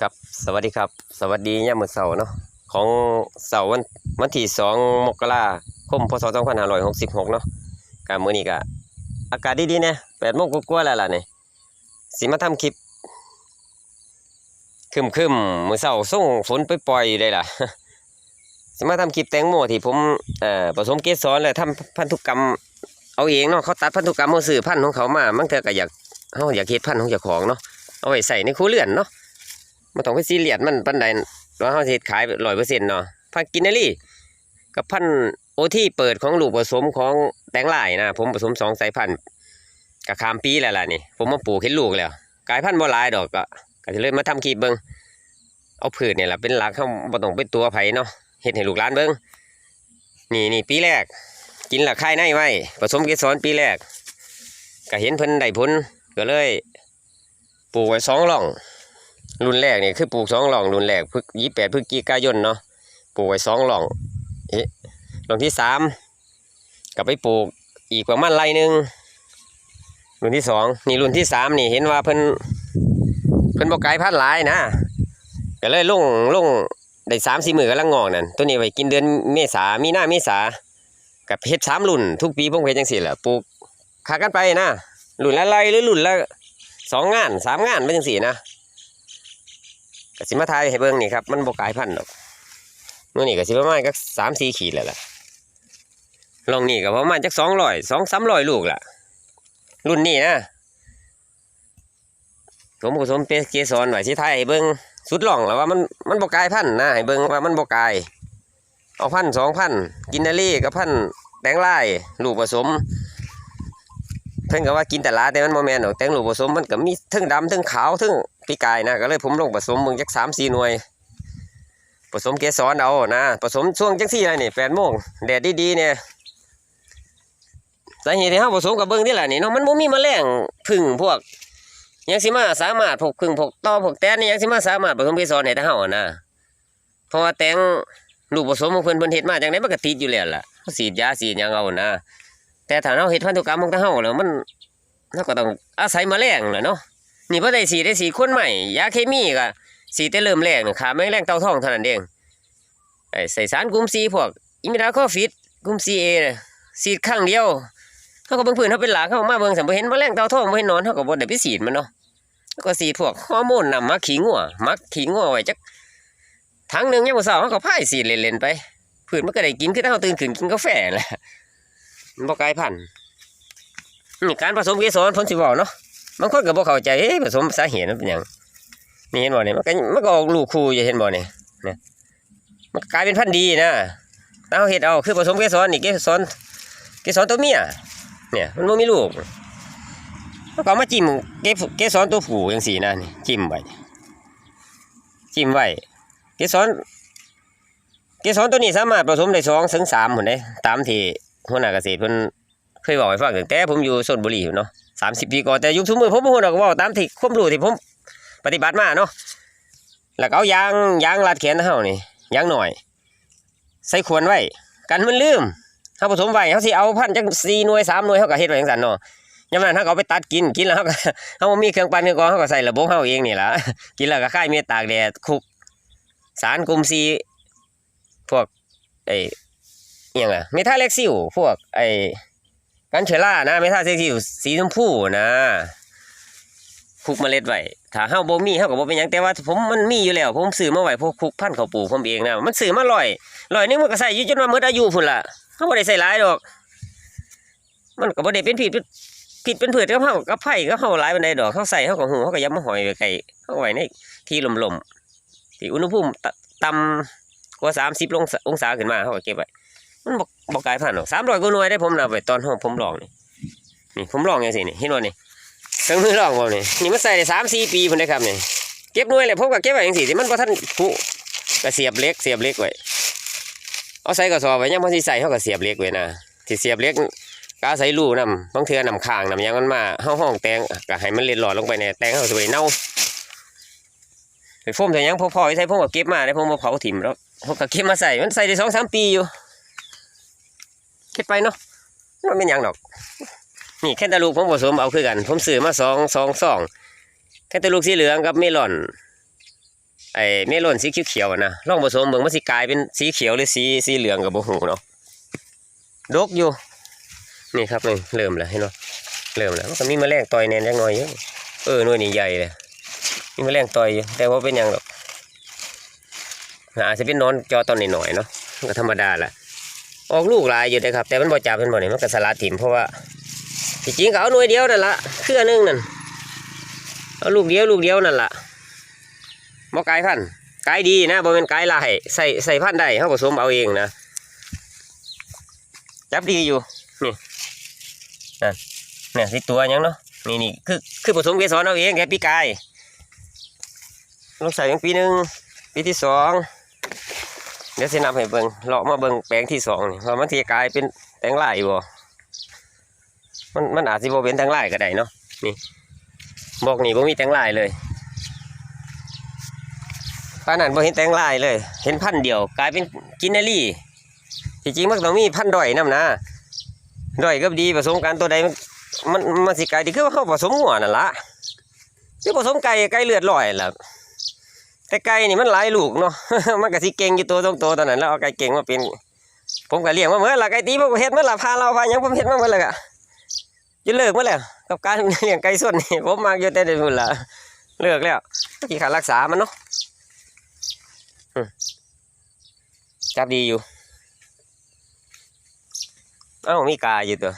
ครับสวัสดีครับ สวัสดียามมือเสาร์เนาะของเสาร์วันวันที่สองมกราคมพศ2566เนาะกามือนี้ก็อากาศดีๆเนี่ย8โมงกว่าๆแล้วล่ะเนี่ยสิมาทำคลิปคึมๆมื้อเสาร์ส่งฝนปล่อยๆอยู่เลยล่ะสิมาทำคลิปแตงโมที่ผมเอ่อผสมเกสรและทำพันธุกรรมเอาเองเนาะเขาตัดพันธุกรรมเอาซื้อพันธุ์ของเขามาบางเจอก็อยากเฮาอยากเฮ็ดพันธุ์ของเจ้าของเนาะเอาไว้ใส่ในครัวเรือนเนาะ มันต้องไปซีเรียสมันปันใดว่าเขาสิขายร้อยเปอร์เซ็นต์เนาะพันกินนารี่กับพันโอที่เปิดของลูกผสมของแตงลายนะผมผสมสองสายพันธุ์กับคามปีแล้วล่ะนี่ ผมมาปลูกเห็นลูกแล้วกลายพันธุ์บ่หลายดอกก็ก็จะเลยมาทำคลิปเบิงเอาพืชเนี่ยแหละเป็นหลักเขาบ่ต้องเป็นตัวไผเนาะเฮ็ดให้ลูกหลานเบิงนี่นี่ปีแรก กินและคายในไว้ผสมเกสรปีแรกก็เห็นเพิ่นได้ผลก็เลยปลูกไว้สองหล่อง รุ่นแรกเนี่ยคือปลูกสองหล่องรุ่นแรกพึกยี่แปดพฤศจิกายนเนาะปลูกไว้สองหล่องเอ๊ะหล่องที่สามก็ไปปลูกอีกประมาณไรหนึ่งรุ่นที่สองนี่รุ่นที่สามนี่เห็นว่าเพิ่นเพิ่นบอกไก่พันหลายนะก็เลยลงลงได้สามสี่หมือกำลังงอกนั่นตัวนี้ไว้กินเดือนเมษามีหน้าเมษากับเฮ็ดสามรุ่น ทุกปีผมเฮ็ดจังสี่แหละปลูกขากันไปนะรุ่นละไรหรือรุ่นละสองงานสามงานเป็นจังสี่นะ กสิมาทายให้เบิ่งนี่ครับมันบกายพันธุ์ดอกมื่อนี่กสิประมาณก็สามสี่ขีดแล้วล่ะลองนี่ก็ประมาณจักสองร้อยสองสามร้อยลูกล่ะ รุ่นนี้นะผมผสมเปเกสรไว้ทายให้เบิ่งสุดหล่องแล้วว่ามันมันบกายพันธุ์นะให้เบิ่งว่ามันบกายเอาพันสองพันกินนารีกับพันแตงไล่ลูกผสม เพิ่นก็ว่ากินแต่ละแต่มันโมแมนดอกแตงลูกผสมมันก็มีทั้งดำทั้งขาวทั้ง ปีกายนะก็เลยผมลงผสมมึงจักสามสี่หน่วย ผสมเกสรเอานะผสมช่วงจังสี่อะไรนี่แปดโมงแดดดีๆเนี่ยสาเหตุที่เฮาผสมกับเบิ้งนี่แหละนี่เนาะมันบ่มีแมลงพึ่งพวกยังสิมาสามารถพกพึ่งพกต่อพกแตนนี่ยังสิมาสามารถผสมเกสรให้แต่เฮาอนะเพราะว่าแตงลูกผสมของเพิ่นเพิ่นเฮ็ดมาจังไดมันก็ติดอยู่แล้วล่ะเขาฉีดยาฉีดยังเอานะแต่ถ้าเราเฮ็ดพันธุกรรมของเฮาแล้วมันเราก็ต้องอาศัยแมลงแหละเนาะ นี่บ่ได้สีได้สีดคนใหม่ยาเคมีก็สีแต่เริ่มแรกนี่ขาแมลงเต่าทองเท่านั้นเองไอ้ใส่สารกลุ่ม C พวกอิมิดาคอฟิตกลุ่ม CA น่ะสีดครั้งเดียวเฮาก็เบิ่งพื้นเฮาเป็นหลักเฮามาเบิ่งสัมบ่เห็นแมลงเต่าทองบ่เห็นนอนเฮาก็บ่ได้ไปสีมันเนาะแล้วก็สีพวกฮอร์โมนนำมาขี้งัวมักขี้งัวไว้จักถังหนึงยามมื้อเช้าเฮาก็พ่ายสีเล่นๆไปพืชมันก็ได้กินคือถ้าเฮาตื่นขึ้นกินกาแฟแหละมันบ่กลายพันธุ์นี่การผสมเกสรผลสิบอกเนาะ บางคนก็บ่เข้าใจเอ๊ะผสมสาเหตุมันเป็นหยังนี่เห็นบ่เนี่ยมันก็มันก็ออกลูกคู่อยู่เห็นบ่เนี่ยนี่ยมันกลายเป็นพันธุ์ดีนะเราเฮ็ดเอาคือผสมเกสรนี่เกสรเกสรตัวเมียเนี่ยมันบ่มีลูกแล้วก็มาจิ้มเกสเกสรตัวผู้จังซี่นะนี่จิ้มไว้จิ้มไว้เกสรเกสรตัวนี้สามารถผสมได้สองถึงสามหมดเลยตามที่หัวหน้าเกษตรเพิ่นเคยบอกให้ฟังตั้งแต่ผมอยู่ชนบุรีอยู่เนาะ สามสิบปีก่อนแต่ยุคทุกมือผมบ่ฮู้ดอกว่าตามที่ความรู้ที่ผมปฏิบัติมาเนาะแล้วเอายางยางรัดแขนเฮานี่ยางหน่อย ใส่ขวดไว้กันมันลืมเฮาผสมไว้เฮาสิเอาพันจัก4หน่วย3หน่วยเฮาก็เฮ็ดไว้จังซั่นเนาะยามนั้นเฮาเอาไปตัดกินกินแล้วเฮาก็เฮาบ่มีเครื่องปั่นเครื่องกรองเฮาก็ใส่ระบบเฮาเองนี่แหละกินแล้วก็คายเม็ดตากแดดคุก สารกลุ่มซีพวกไอ้ย่างอะเมทาเล็กซิลพวกไอ้ กันเชล่านะเมทาเล็กซิลสีชมพูนะคุกเมล็ดไว้ถ้าเฮาบ่มีเฮาก็บ่เป็นหยังแต่ว่าผมมันมีอยู่แล้ว ผมซื้อมาไว้พวกคุกพันธุ์ข้าวปลูกผมเองนะมันซื้อมาร้อยร้อยนึงมันก็ใส่อยู่จนว่าหมดอายุพุ่นล่ะเฮาบ่ได้ใส่หลายดอก มันก็บ่ได้เป็นผิดผิดเป็นผืดกับเฮากับไผกับเฮาหลายปานใดดอกเฮาใส่เฮาก็หูเฮาก็ยับมาหอยไว้ไกลเฮาไว้ในที่ลมๆที่อุณหภูมิต่ำกว่า30องศาองศาขึ้นมาเฮาก็เก็บไว้ มันบอกบอกกลายพันธุ์หรอกสามร้อยกว่าหน่วยได้ผมนับไปตอนห้องผมลองนี่นี่ผมลองอย่างสินี่เห็นบ่นี่เครื่งมือลองบ่นี่นี่มันใส่ได้สามสี่ปีพุ่นได้ครับนี่เก็บหน่วยเลยผมก็เก็บไว้อย่างสิที่มันพอท่านผุก็เสียบเล็กเสียบเล็กไว้เอาใส่กระสอบไว้ยังพอสิใส่เขาก็เสียบเล็กไว้นะที่เสียบเล็กก็อาศัยรูนำบางเทื่อนำข้างนำยังมันมาเฮาห้องแตงก็ให้มันเล็ดหลอดลงไปในแตงเฮาสวยเน่าไปโฟมแต่ยังพอๆใส่ผมก็เก็บมาได้ผมมาเผาถิ่มแล้วผมก็เก็บมาใส่มันใส่ได้สองสามปีอยู่ คิดไปเนาะมันเป็นหยังดอก นี่แค่ตะลูกผมผสมเอาคือกัน ผมซื้อมาสองสองสองแค่ตะลูกสีเหลืองกับเมลอน ไอ้เมลอนสีเขียวๆนะลองผสมเบิ่งมันสิกลายเป็นสีเขียวหรือสีสีเหลืองก็บ่ฮู้เนาะดกอยู่ นี่ครับนี่เริ่มแล้วเห็นบ่เริ่มแล้วมันก็มีแมลงต่อยแน่นจักหน่อยอยู่เออหน่วยนี้ใหญ่เลยมีแมลงต่อยอยู่แต่ว่าเป็นหยังดอกอาจจะเป็นนอนจอตอนหน่อยๆเนาะมันก็ธรรมดาแหละ ออกลูกหลายอยู่แต่ครับ แต่มันบ่จับเป็นบ่นี่มันก็สลัดถิ่มเพราะว่าจริงก็เอาหน่วยเดียวนั่นละเครือนึงนั่นเอาลูกเดียวลูกเดียวนั่นละบ่กลายพันธุ์กลายดีนะบ่เป็นกลายลายใส่ใส่พันได้เฮาผสมเอาเองนะจับดีอยู่นี่นั่นเนี่ยสิตัวยังเนาะนี่นี่คือคือผสมเกสรเอาเองแค่ปีกายลองใส่ยังปีหนึ่งปีที่สอง เดี๋ยวสินับให้เบิ่งเลาะมาเบิ่งแปลงที่สองนี่ว่ามันสิกลายเป็นแตงไลายบ่มันมันอาจสิบ่เป็นแตงไลายก็ได้เนาะนี่บอกนี่บ่มีแตงไลายเลยปานนั้นบ่เห็นแตงไลายเลย เห็นพันธ์เดียว กลายเป็นกินเนารีที่จริงมันต้องมีพันธ์ดอยนํนะดอยกับดีผสมกันตัวใดมันมันสิกลายดีคือว่าเขาผสมหัวนั่นละคือผสมไก่ไก่เลือดลอยล่ะ ไก่นี่มันหลายลูกเนาะ มันก็สิเก่งอยู่ตัวตรงตัวตอนนั้นแล้วเอาไก่เก่งมาเป็น ผมก็เลี้ยงมาเมื่อละไก่ตีผมก็เฮ็ดมาละพาเราพายังผมเฮ็ดมาเมื่อละก็จะเลิกมาแล้วกับการเลี้ยงไก่ส่วนนี่ผมมากอยู่แต่เดี๋ยวพุ่นละเลิกแล้วที่ขารักษามันเนาะจับดีอยู่ เอ้ามีกาอยู่ตัว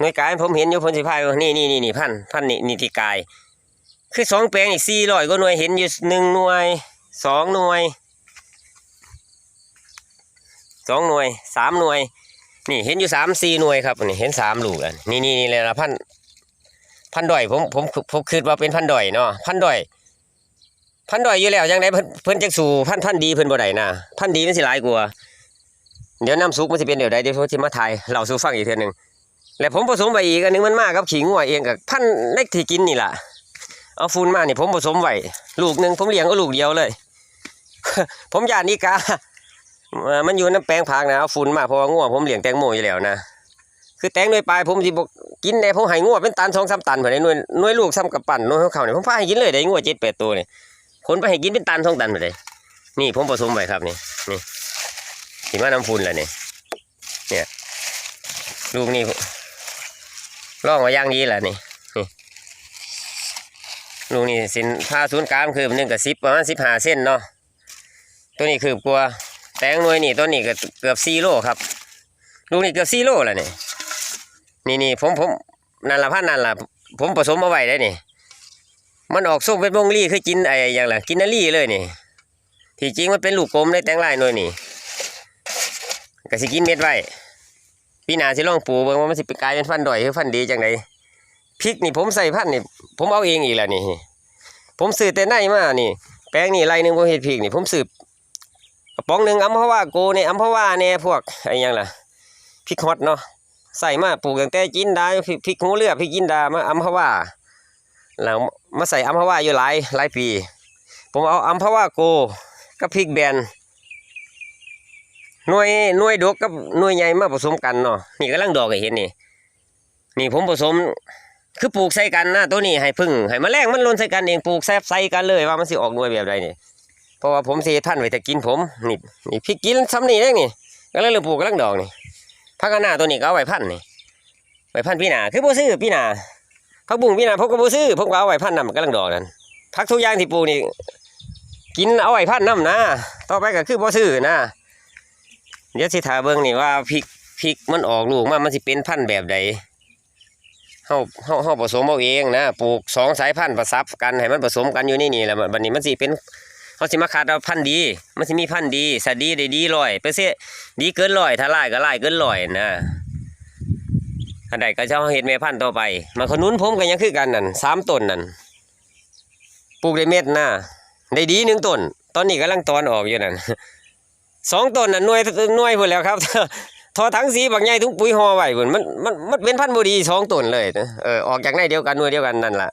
หน่วยกายผมเห็นอยู่พนสิพายว่านี่นี่นี่นี่พันพันนี่นี่ที่กาย คือสองแปลงอีกสี่ร้อยก็หน่วยเห็นอยู่หนึ่งหน่วยสองหน่วยสองหน่วยสามหน่วย นี่เห็นอยู่สามสี่หน่วยครับนี่เห็นสามลูกอันนี่นี่นี่เลยละพันพันดอยผมผมผมคิดว่าเป็นพันดอยเนาะพันดอย พันดอยอยู่แล้วยังไงเพิ่นเพิ่นจักสู่พันพันดีเพิ่นบ่ได้นะพันดีมันสิหลายกว่าเดี๋ยวน้ำซุปมันสิเป็นเดี๋ยวใดเดี๋ยวผมสิมาถ่ายเราสู่ฟังอีกเทื่อหนึงแล้วผมผสมไปอีกอันนึงมันมากครับขี้งัวเองกับพันเล็กที่กินนี่แหละ เอาฟูนมาเนี่ยผมผสมไว้ลูกหนึ่งผมเลี้ยงก็ลูกเดียวเลย ผมยานนี่กา มันอยู่น้ำแปลงผักนะเอาฟูนมาเพราะว่างัวผมเลี้ยงแตงโมอยู่แล้วนะคือแตงหน่วยปลายผมสิบกินได้ผมให้งัวเป็นตันสองสามตันเผื่อได้หน่วยหน่วยลูกซ้ำกับปั่นหน่วยของเขาเนี่ยผมพาให้กินเลยได้งัวเจ็ดแปดตัวเนี่ยคนไปให้กินเป็นตันสองตันไปเลยนี่ผมผสมไว้ครับนี่นี่ที่มาน้ำฟูนแหละนี่เนี่ยลูกนี่ล่องไว้อย่างดีแหละนี่ ลูกนี่สินผ้าศูนย์กลางคือหนึ่งกับสิบประมาณสิบห้าเส้นเนาะตัวนี้คือกลัวแตงหน่วยนี่ตัวนี้ก็เกือบสี่โลครับ ลูกนี่เกือบสี่โลแล้วนี่นี่นี่ผมผมนั่นละพันนั่นละผมผสมเอาไว้ได้นี่ มันออกส้มเป็นวงลี่คือกินไอ้อย่างไรกินนาลี่เลยนี่ ที่จริงมันเป็นลูกกลมได้แตงลายหน่วยนี่ก็สิกินเม็ดไว้ปีหน้าสิลองปูเบิ่งว่ามันสิเป็นกลายเป็นฟันดอยหรือฟันดีจังได พริกนี่ผมใส่พันนี่ผมเอาเองอีกแล้วนี่ ผมซื้อแต่ในมานี่ แปลงนี่ไรหนึ่งผมเห็ดพริกนี่ ผมซื้อกระป๋องหนึ่งอัมพวาโกเนี่ยอัมพวาเนี่ยพวกไอ้หยังล่ะพริกฮอตเนาะใส่มาปลูกตั้งแต่จินดาพริกหูเลือพริกจินดามาอัมพวาแล้วมาใส่อัมพวาอยู่หลายหลายปี ผมเอาอัมพวาโกกับพริกแบนหน่วยหน่วยดกกับหน่วยใหญ่มาผสมกันเนาะนี่กำลังดอกเห็นนี่นี่ผมผสม คือปลูกใส่กันนะตัวนี้ให้พึ่งให้แมลงมันลนใส่กันเองปลูกแซบใส่กันเลยว่ามันสิออกหน่วยแบบใดนี่เพราะว่าผมสิท่านไว้แต่กินผมนี่นี่พริกกินซ้ำนี่เด้นี่ก็เลยเราปลูกกำลังดอกนี่พักหน้าตัวนี้ก็เอาไว้พันนี่ไว้พันพี่หนาคือบ่ซื้อพี่หนาพักบุ้งพี่หนาผมก็บ่ซื้อผมก็เอาไว้พันนำกำลังดอกนั่นพักทุกอย่างที่ปลูกนี่กินเอาไว้พันน้ำนะต่อไปก็คือบ่ซื้อนะเดี๋ยวสิถาเบิ่งนี่ว่าพริกพริกมันออกลูกมามันสิเป็นพันธุ์แบบใด เฮาเฮาเฮาผสมเอาเองนะปลูกสองสายพันธุ์ประซับกันให้มันผสมกันอยู่ในนี่แหละบัดนี้มันสิเป็นเขาสิมาคัดเอาพันธุ์ดี มันสิมีพันธุ์ดีสดีได้ดีร้อยเปร์เซ็นต์ดีเกินร้อยถ้าลายก็ลายเกินร้อยนะอันใดก็จะเอาเห็ดแม่พันธุ์ต่อไปมาขนุนผมก็ยังคือกันนั่นสามต้นนั่นปลูกได้เม็ดหนะได้ดีหนึ่งต้น ตอนนี้กำลังตอนออกอยู่นั่นสองต้นนั่นหน่วยหน่วยพุ่นแล้วครับ ทอทั้งสีบางใหญ่ทุกปุ๋ยห่อไว้พุ่นมันมันมันเป็นพันธุ์บ่ดีสองต้นเลยเออออกจากในเดียวกันหน่วยเดียวกันนั่นล่ะ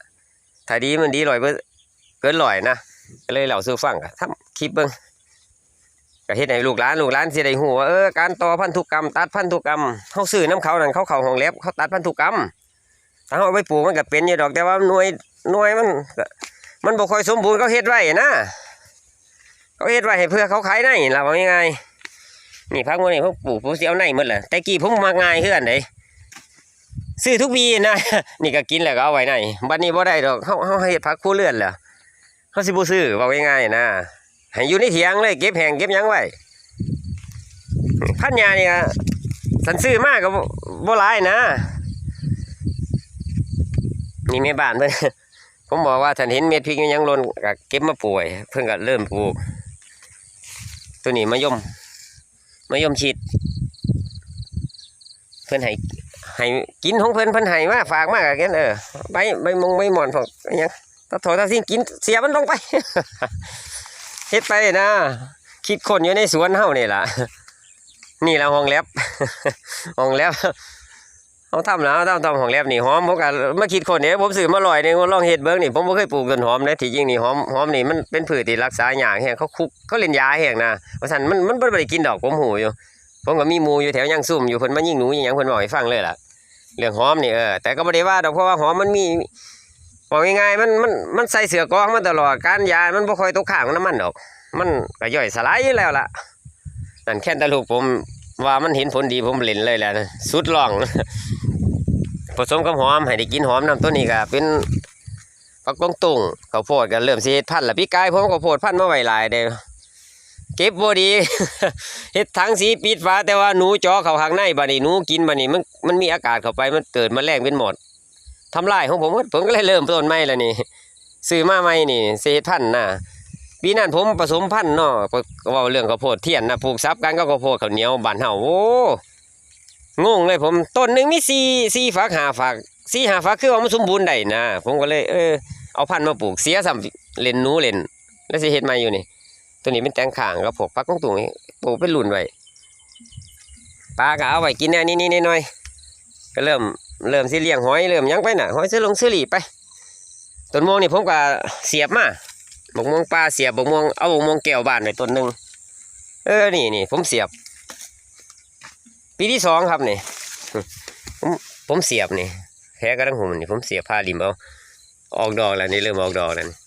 ถ้าดีมันดีร้อยเปอร์เกินร้อยนะก็เลยเหล่าสู่ฟังก็ทำคลิปเบิ่งก็เฮ็ดให้ลูกหลานลูกหลานสิได้ฮู้ว่าเออการต่อพันธุกรรม ตัดพันธุกรรมเฮาซื้อน้ำเขานั่นเขาเข้าห้องแลบเขาตัดพันธุกรรมถ้าเฮาไปปลูกมันก็เป็นอยู่ดอกแต่ว่าหน่วยหน่วยมันมันบ่ค่อยสมบูรณ์เขาเฮ็ดไว้นะเขาเฮ็ดไว้ให้เพื่อเขาขายในล่ะว่าง่ายๆ นี่พักมื้อนี้ผมปลูกผมสิเอาในหมดแหละแต่กี้ผมมาง่ายคือนเด้ซื้อทุกปีนะ นี่ก็กินแล้วก็เอาไว้ในบัดนี้บ่ได้ดอกเฮาเฮาเฮ็ดผักครัวเรือนแล้วเฮาสิบ่ซื้อว่าง่ายๆนะให้อยู่ในเถียงเลยเก็บแหงเก็บยังไว้พันยาเนี่ก็สันซื้อมากก็บ่บ่หลายนะนี่แม่บ้านเพิ่นผมบอกว่าท่านเห็นเม็ดพริกยังหล่นก็เก็บมาปลูกไว้เพิ่นก็เริ่มปลูก ตัวนี้มะยม มายมชิดเพิ่นให้ให้กินของเพิ่นเพิ่นให้มาฝากมาก็แค่นั้นเออใบใบมงใบหมอนพวกอิหยังตาถอตาสิ่งกินเสียมันลงไปเฮ็ดไปนะคิดคนอยู่ในสวนเฮานี่ล่ะนี่ละห้องแลบห้องแลบ เขาทำแล้วทำทำของแลบนี่หอมผมก็มาคิดคนเนี่ยผมซื้อมาลอยเนี่ยลองเฮ็ดเบิ้งนี่ผมบ่เคยปลูกต้นหอมนะที่จริงนี่หอมหอมนี่มันเป็นพืชที่รักษาหญ้างแห้งเขาคุกเขาเล่นยาแห้งนะเพราะฉะนั้นมันมันบ่ได้กินดอกผมหูอยู่ ผมก็มีมูอยู่แถวยังซุ่มอยู่เพิ่นมายิงหนูยิงยังเพิ่นบอกให้ฟังเลยล่ะเรื่องหอมนี่เออแต่ก็บ่ได้ว่าดอกเพราะว่าหอมมันมีบอกง่ายๆมันมันมันใส่เสือกองมาตลอดการยา มันบ่ค่อยตกข้างน้ำมันดอก มันก็ย่อยสลายอยู่แล้วล่ะนั่นแค่ตลูกผม ว่ามันเห็นผลดีผมเล่นเลยแหละนะสุดลอง ผสมกับหอมให้ได้กินหอมนำตัวนี้ก็เป็นผักกวางตุ้งข้าวโพดก็เริ่มสิเฮ็ดพันธุ์ละพี่กายผมข้าวโพดพันธุ์มาไว้หลายเด้อเก็บบ่ดีเฮ็ดถังสีปิดฝาแต่ว่าหนูจาะเข้าข้างในบัดนี้หนูกินบัดนี้มันมันมีอากาศเข้าไปมันเกิดมแมลงเป็นหมดทำลายของผมผมก็เลยเริ่มต้นใหม่แล้วนี่ซื้อมาใหม่นี่สิเฮ็ดพันธุ์น่ะ ปีนั้นผมผสมพันธุ์เนาะเว้าเรื่องข้าวโพดเทียนนะปลูกซับกันก็ข้าวโพดข้าวเหนียวบานเฮาโอ้งงเลยผมต้นหนึ่งมีสี่สี่ฝักหาฝักสี่หาฝักคือว่ามันสมบูรณ์ได้นะผมก็เลยเออเอาพันธุ์มาปลูกเสียซ้ำเลนนูเลนแล้วสิเฮ็ดใหม่อยู่นี่ตัวนี้เป็นแตงข่างกับพวกปักกงตุงปลูกเป็นรุ่นไว้ปลาก็เอาไว้กินแน่นี่นี่น้อยก็เริ่มเริ่มสิเลี้ยงหอยเริ่มยังไปน่ะหอยซื้อลงซื้อหลีไปต้นม่วงนี่ผมก็เสียบมา บกม่วงปลาเสียบบกม่วงเอาบกม่วงแก้วบานไว้ต้นหนึ่งเออนี่นี่ผมเสียบ ปีที่สองครับนี่ผมผมเสียบนี่แค่กระดังหุ่มนี่ผมเสียบผ้าริมเอาออกดอกแล้วนี่เริ่มออกดอกแล้วนี่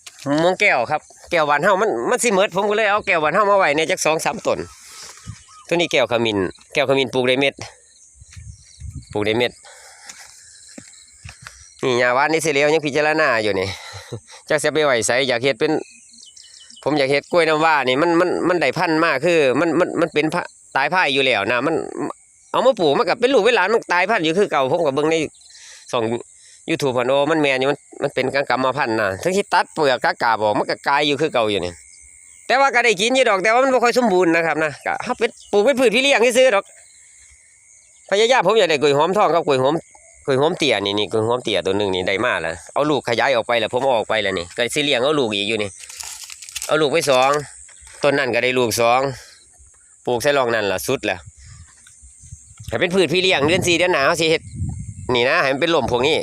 มวงแก้วครับแก้วหวานเฮามันมันสิเมิดผมก็เลยเอาแก้วหวานเฮามาไว้ในจักสองสามต้นตัวนี้แก้วขมิ้นแก้วขมิ้นปลูกได้เม็ดปลูกได้เม็ดนี่ยาหวานนี่สิเลียวยังพิจารณาอยู่นี่ จักจะไปไหวใสอยากเฮ็ดเป็น ผมอยากเฮ็ดกล้วยน้ำว้านี่มันมันมันได้พันธุ์มากคือ มันมันมันเป็นตายพ่ายอยู่แล้วนะมัน เอามาปลูกมันกับเป็นลูกเป็นหลานมันตายพันธุ์อยู่คือเก่าผมกับเบิ่งในสองยูทูบพันโอมันแมนอยู่มันมันเป็นกรรมพันธุ์นะทั้งที่ตัดเปลือกกากาบอกมันก็กลายอยู่คือเก่าอยู่เนี่ยแต่ว่าก็ได้กินอยู่ดอกแต่ว่ามันไม่ค่อยสมบูรณ์นะครับนะก็เฮาเป็นปลูกเป็นพืชพี่เลี้ยงที่ซื้อดอกพยายามผมอยากได้กล้วยหอมทองกับกล้วยหอม กล้วยหอมเตี่ยนี่นี่กล้วยหอมเตี่ยตัวหนึ่งนี่ได้มาแล้วเอาลูกขยายออกไปแล้วผมเอาออกไปแล้วนี่ก็สิเลี้ยงเอาลูกอีกอยู่นี่ เอาลูกไปสองต้นนั่นก็ได้ลูกสองปลูกใส่รองนั่นล่ะสุดแล้วให้เป็นพืชพี่เลี้ยงเดือนสี่เดือนหนาวสิเฮ็ดนี่นะให้มันเป็นลมพวกนี้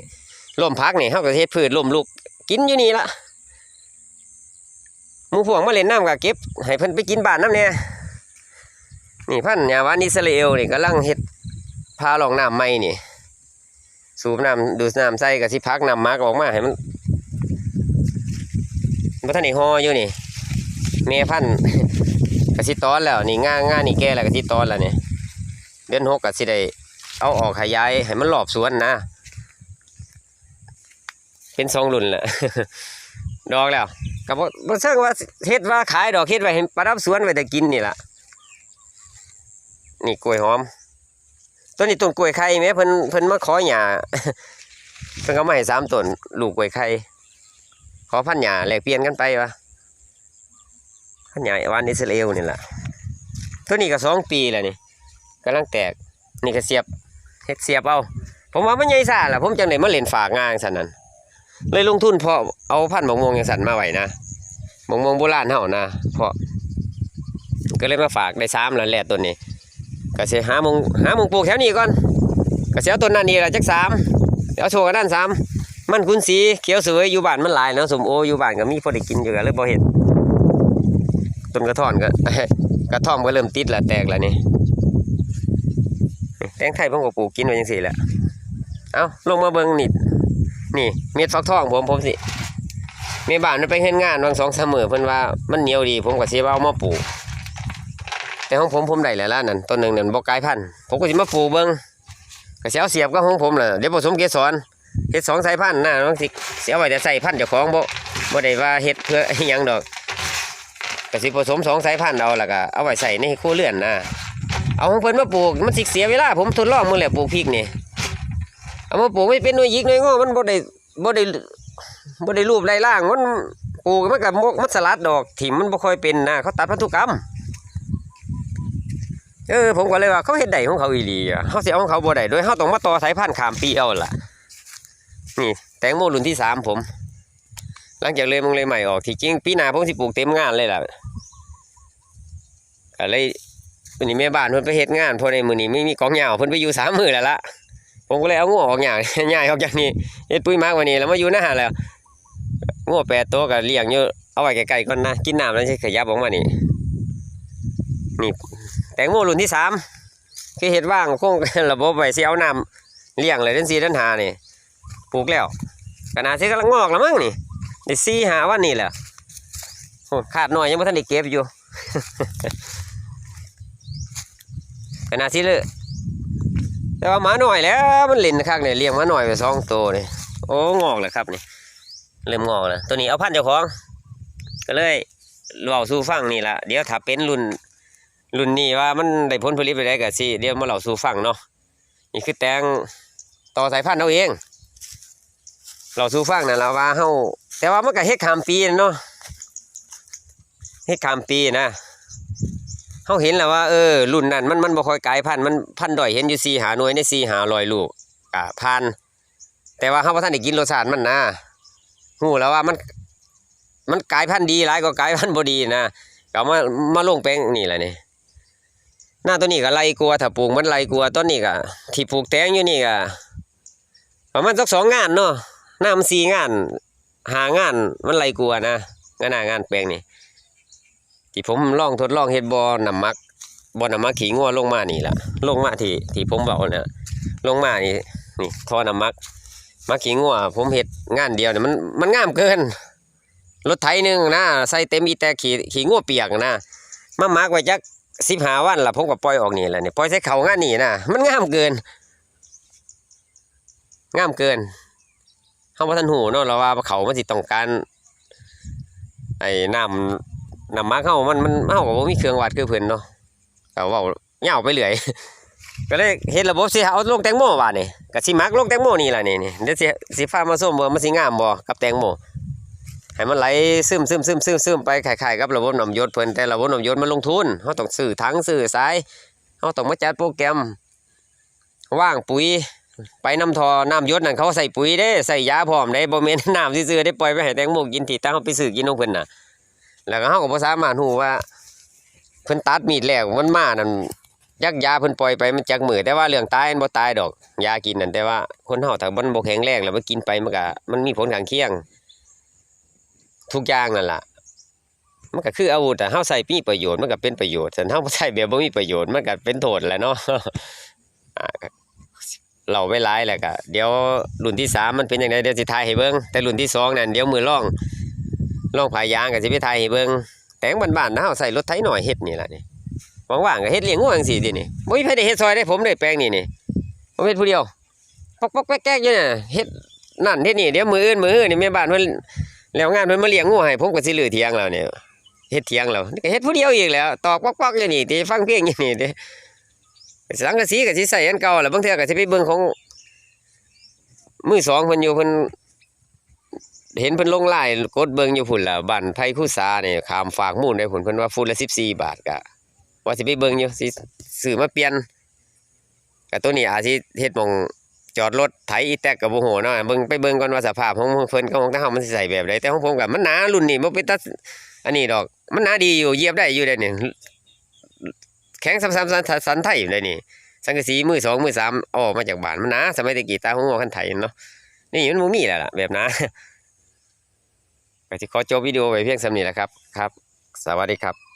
ลมพักนี่เฮาก็เฮ็ดพืชลมลูกกินอยู่นี่ละมูพวงมาเล่นน้ำก็เก็บ ให้เพิ่นไปกินบานน้ำเนี่ยนี่พันยาวานิสราเอลนี่กำลังเฮ็ดพาลองน้ำใหม่นี่ สูบน้ำดูดน้ำใส่กับสิพักน้ำมากออกมาให้มันบ่ทันได้ฮออยู่นี่แม่พันธุ์กะสิตอนแล้วนี่ง่าง่านี่แก่แล้วกะสิตอนแล้วนี่เดือนหกก็สิได้เอาออกขยายให้มันรอบสวนนะ เป็นสองรุ่นแหละดอกแล้วก็บ่บ่เชิงว่าเฮ็ดว่าขายดอกเฮ็ดไว้ให้ประดับสวนไว้แต่กินนี่ล่ะนี่กล้วยหอม ต้นนี้ต้นกล้วยไข่แม่เพิ่นเพิ่นมาขอหญ้าเพิ่นก็มาให้สามต้นลูกกล้วยไข่ขอพันหญ้าแลกเปลี่ยนกันไปวะพันหญ้าวานอิสราเอลนี่แหละตัวนี้ก็สองปีแล้วนี่กำลังแตกนี่ก็เสียบเฮ็ดเสียบเอาผมว่ามันใหญ่ซ่าล่ะผมจังได๋มาเล่นฝากงานสั่นนั่นเลยลงทุนเพาะเอาพันธุ์มะม่วงจังสั่นมาไว้นะมะม่วงโบราณเฮานะเพาะก็เลยมาฝากได้สามแล้วแหละต้นนี้ ก็สิหามงหามงปลูกแถวนี้ก่อนก็สิเอาต้นนั้นนี่แหละจักสามเดี๋ยวโชว์กันด้านสามมันคุณสีเขียวสวยอยู่บ้านมันหลายนะสมโออยู่บ้านก็มีพอได้กินอยู่ก็เลยบ่เฮ็ดต้นกระท่อนก็กระท่อมก็เริ่มติดล้วแตกล้วนี่แตงไทยผมก็ปลูกกินไว้จังซี่แหละเอาลงมาเบิ่งนี่นี่เม็ดฟักทองผมผมสิแม่บ้านมันไปเฮ็ดงานบางสองเสมอเพิ่นว่ามันเหนียวดี ผมก็สิว่าเอามาปลูก แต่ของผมผมได้แล้วล่ะนั่นต้นหนึ่งนั่นบ่กลายพันธุ์ผมก็สิมาปลูกเบิ่งก็สิเอาเสียบกับของผมแหละเดี๋ยวผสมเกสรเฮ็ดสองสายพันธุ์นะบางสิเสิเอาไว้แต่ใส่พันธุ์เจ้าของบ่บ่ได้ว่าเฮ็ดเพื่อหยังดอกก็สิผสมสองสายพันธุ์เอาล้วก็เอาไว้ใส่ในครัวเรือนนะเอาของเพิ่นมาปลูกมันสิเสียเวลาผมทดลองมื้อแหละปลูกพริกนี่เอามาปลูกไม่เป็นหน่วยยิกหน่วยงอมันบ่ได้บ่ได้บ่ได้รูปไล่ล่างมันปลูกมันก็มกมันสลัดดอกถิ่มมันบ่ค่อยเป็นนะเขาตัดพันธุกรรม เออผมก็เลยว่าเขาเฮ็ดได้ของเขาอีหลีอะเขาเสิเอาของเขาบ่ได้โดยเขาต้องมาต่อสายพันธุ์ขามปีเอาล่ะ นี่แตงโมรุ่นที่สามผม หลังจากเลยมึงเลยใหม่ออกที่จริงปีหน้าผมสิปลูกเต็มงานเลยล่ะก็เลยวันนี้แม่บ้านเพิ่นไปเฮ็ดงานพราะในมือนี้ไม่มีกองเหยาวเพิ่นไปอยู่สามมือแล้วล่ะผมก็เลยเอางัวออกหยาย้ายออกจากนี้เฮ็ดปุ๋ยมากวันนี้แล้วมาอยู่หน้าแล้วงัวแปดตัวก็เลี้ยงอยู่เอาไว้ใกล้ๆก่อนนะกินน้ำแล้วสิขยับออกมานี่นี่ แตงโมรุ่นที่สามคือเห็ดว่างคงระบบไว้สิเอาน้ำเลี้ยงเลยดือนสี่เดือนหานี่ปลูกแล้วขนาดที่กำลังงอกแล้วมั้งนี่ได้สี่หาวันนี่แหละโอ้ขาดหน่อยยังไม่ทันได้เก็บอยู่ขนาดที่เลยแต่ว่าหมาหน่อยแล้วมันเล่นคักเนี่ยเลี้ยงหมาหน่อยไปสองตัวนี่โอ้งอกเลยครับนี่เริ่มงอกแล้วตัวนี้เอาพันเจ้าของ ก็เลยเล่าสู่ฟังนี่ละเดี๋ยวถ้าเป็นรุ่น รุ่นนี้ว่ามันได้ผลผลิตไปได้ก็สิเดี๋ยวมาเล่าสู่ฟังเนาะนี่คือแตงต่อสายพันธุ์เอาเองเราสู่ฟังนั่นละว่าเฮาแต่ว่ามันก็เฮ็ดข้ามปีเนาะเฮ็ดข้ามปีนะเฮาเห็นแล้วว่าเออรุ่นนั้นมันมันบ่ค่อยกลายพันธุ์มันพันธุ์ดอยเห็นอยู่4หาหน่วยใน4หา100ลูกอะพันแต่ว่าเฮาบ่ทันได้กินรสชาติมันนะฮู้แล้วว่ามัน มันกลายพันธุ์ดีหลายกว่ากลายพันธุ์บ่ดีนะก็มามาลงแปลงนี่แหละนี่ หน้าตัวนี้ก็ไล่กลัวถ้าปลูกมันไล่กลัวต้นนี้ก็ที่ปลูกแตงอยู่นี่ก็ประมาณสักสองงานเนาะหน้ามันสี่งาน หางานมันไล่กลัวนะงานงานแปลงนี่ที่ผมลองทดลองเฮ็ดบอน้ำมักบอน้ำมักขี่งัวลงมานี่ล่ะลงมาที่ที่ผมบอกน่ะลงมานี่นี่ท่อน้ำมักมักขี่งัวผมเฮ็ดงานเดียวเนี่ยมันมันงามเกินรถไถหนึงนะใส่เต็มอีแต่ขี่ขี่งัวเปียกนะมามักไว้จัก สิบหาวันละผมก็ปล่อยออกนี่แหละนี่ปล่อยใส่เขาง่านนี่นะมันง่ามเกินง่ามเกินเขาบ่ทันหูเนาะเราว่าเขามันสิต้องการ ไอ้น้ำน้ำมักเข้ามันมันเฮาก็บ่มีเครื่องวัดคือเพิ่นเนาะก็เว้าเหาไปเรื่อยก็เลยเฮ็ดระบบสิเอาลงแตงโมบาดนี่ก็สิมักลงแตงโมนี่แหละนี่นี่เดี๋ยวสิสิฟ้ามาส้มว่ามันสิงามบ่กับแตงโม ให้มันไหลซึมซึมซึมซึมซึมไปคล้ายๆกับระบบน้ำยศเพิ่นแต่ระบบน้ำยศมันลงทุนเขาต้องซื้อถังซื้อสายเขาต้องมาจัดโปรแกรมว่างปุ๋ยไปน้ำทอน้ำยศนั่นเขาใส่ปุ๋ยเด้ใส่ยาพร้อมได้บ่แม่นน้ำซื่อๆได้ปล่อยไปให้แตงโมกินที่ตั้งเขาไปซื้อกินของเพิ่นน่ะ แล้วก็เฮาก็บ่สามารถหูว่าเพิ่นตัดมีดแล้วมันมานั่นยักยาเพิ่นปล่อยไปมันจักมือแต่ว่าเรื่องตายมันบ่ตายดอก ยากินนั่นแต่ว่าคนเฮาถ้ามันบ่แข็งแรงแล้วมันกินไปมันก็มันมีผลข้างเคียง ทุกอย่างนั่นล่ะมันก็คืออาวุธอะเฮาใส่มีประโยชน์มันก็เป็นประโยชน์ส่วนเฮาบ่ใช้แบบบ่มีประโยชน์มันก็เป็นโทษแหละเนาะเราไว้หลายแล้วก็เดี๋ยวรุ่นที่สามมันเป็นจังไดเดี๋ยวสิถ่ายให้เบิ่งแต่รุ่นที่สองนั่นเดี๋ยวมือล่องล่องผายางก็สิไปถ่ายให้เบิ่งแต่งบ้านๆนะเฮาใส่รถไถหน่อยเฮ็ดนี่แหละนี่ว่างๆก็เฮ็ดเลี้ยงงูจังซี่ตินี่บ่มีไผได้เฮ็ดซอยได้ผมได้แปลงนี่นี่ผมเฮ็ดผู้เดียวปอกๆแก๊กๆอยู่น่ะเฮ็ดนั่นเฮ็ดนี่เดี๋ยวมืออื่นมืออื่นนี่แม่บ้านเพิ่น แล้วงานเพิ่นมาเลี้ยงงูให้ผมก็สิลือเถียงแล้วเนี่ยเฮ็ดเถียงแล้วนี่ก็เฮ็ดผู้เดียวอีกแล้ว ตอกปอกๆอยู่นี่ติฟังเพลงอยู่นี่ติสังกะสีก็สิใส่อันเก่าแล้วบางเทื่อก็สิไปเบิ่งของมือสองเพิ่นอยู่เพิ่นเห็นเพิ่นลงไลน์กดเบิ่งอยู่พุ่นล่ะบ้านไผ่คู่สาเนี่ยขามฝากมูลได้พุ่นเพิ่นว่าฟุตละ14บสี่บาทก็ว่าสิไปเบิ่งอยู่สิซื้อมาเปลี่ยนก็ตัวนี้อาจสิเฮ็ดมอง จอดรถไถอีแตกกับโบโหเนาะเบิ่งไปเบิ่งก่อนว่าสภาพของเพิ่นกับของทางเฮามันสิใส่แบบใดแต่ของผมก็มันหนารุ่นนี้บ่เป็นตาอันนี้ดอก มันหนาดีอยู่เยียบได้อยู่ได้นี่แข็งซ้ำๆสันสันไทยอยู่ได้นี่สังกะสีมือสองมือสามอาอกมาจากบ้านมันหนาสมัยตะกี้ตาของหัวคันไถเนาะนี่มันบ่มีแล้วล่ะแบบหนาก็สิขอจบวิดีโอไว้เพียงส่ำนี้แหละครับครับ สวัสดีครับ